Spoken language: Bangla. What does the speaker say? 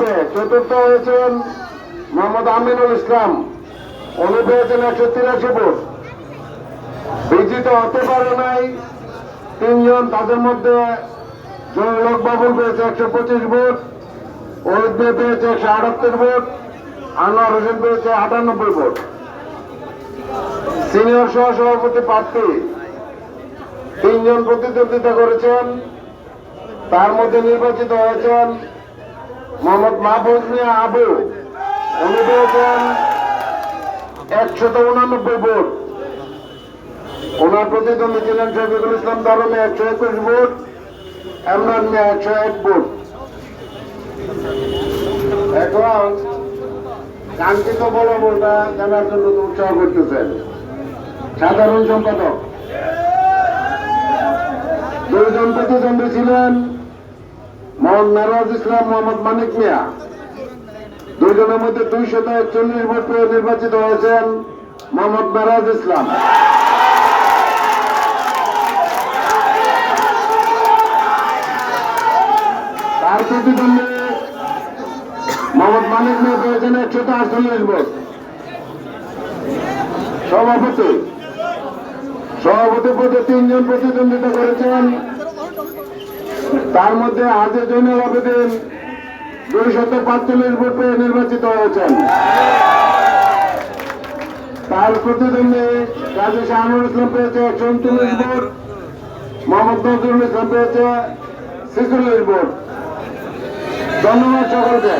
পেয়ে চতুর্থ হয়েছেন মোহাম্মদ আমিনুল ইসলাম। উনি পেয়েছেন একশো তিরাশি ভোট। বিজিত হতে পারে নাই। তিনজন তাদের মধ্যে জয়লোক বাবুল পেয়েছে একশো পঁচিশ ভোট ওহিদ বে পেয়েছে একশো আটাত্তর ভোট, আনোয়ার হোসেন পেয়েছে আটানব্বই ভোট। সিনিয়র সহ সভাপতি প্রার্থী তিনজন প্রতিদ্বন্দ্বিতা করেছেন, তার মধ্যে নির্বাচিত হয়েছেন মোহাম্মদ মাহফুজ মিয়া আবু, উনি পেয়েছেন একশত উনানব্বই ভোট। ওনার প্রতিদ্বন্দ্বী ছিলেন শফিকুল ইসলাম ধরমে একশো একুশ ভোট, এমরান মিয়া একশো এক ভোট। এখন কাঙ্ক্ষিত ভোটটা জানার জন্য উৎসাহ করতেছেন। সাধারণ সম্পাদক। দুইজন প্রতিদ্বন্দ্বী ছিলেন মোহাম্মদ মেরাজ ইসলাম মোহাম্মদ মানিক মিয়া। দুইজনের মধ্যে দুইশত একচল্লিশ ভোট পেয়ে নির্বাচিত হয়েছেন মোহাম্মদ মেরাজ ইসলাম। তার প্রতিদ্বন্দ্বী মোহাম্মদ মানিক মিয়া পেয়েছেন একশত আটচল্লিশ ভোট। সভাপতি। সভাপতি পদে তিনজন প্রতিদ্বন্দ্বিতা করেছেন তার মধ্যে আজের জন্য আবেদিন দুই শত পাঁচচল্লিশ ভোট পেয়ে নির্বাচিত হয়েছেন। তার প্রতিদ্বন্দ্বী কাজী শাহানুর ইসলাম পেয়েছে উনচল্লিশ ভোট, মোহাম্মদ নজরুল ইসলাম পেয়েছে ছেচল্লিশ ভোট। ধন্যবাদ সকলকে।